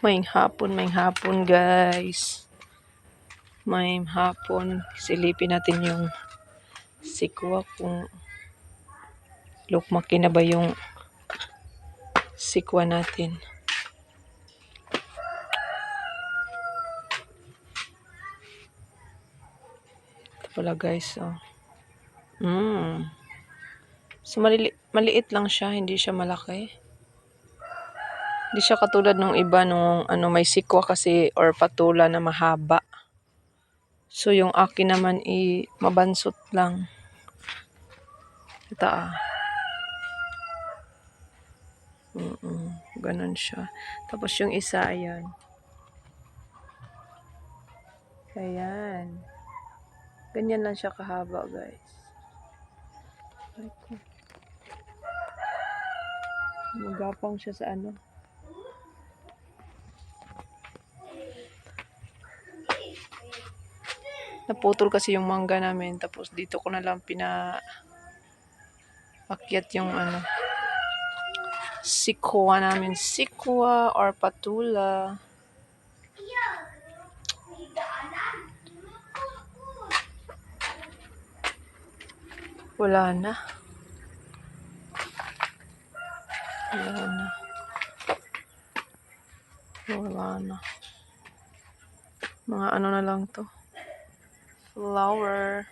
May hapon, may hapon guys. May hapon. Silipin natin yung sikwa kung lukmaki na ba yung sikwa natin. Ito pala guys, oh. Mm. So, malili- maliit lang siya, hindi siya malaki. Hindi siya katulad nung iba nung ano may sikwa kasi or patula na mahaba. So yung akin naman i mabansot lang. Ito ah. Mm ganun siya. Tapos yung isa ayan. Ayan. Ganyan lang siya kahaba guys. Magapang siya sa ano. Naputol kasi yung mangga namin. Tapos dito ko na lang pina akyat yung ano sikwa namin. Sikwa or patula. Wala na. Wala na. Wala na. Mga ano na lang to. lower.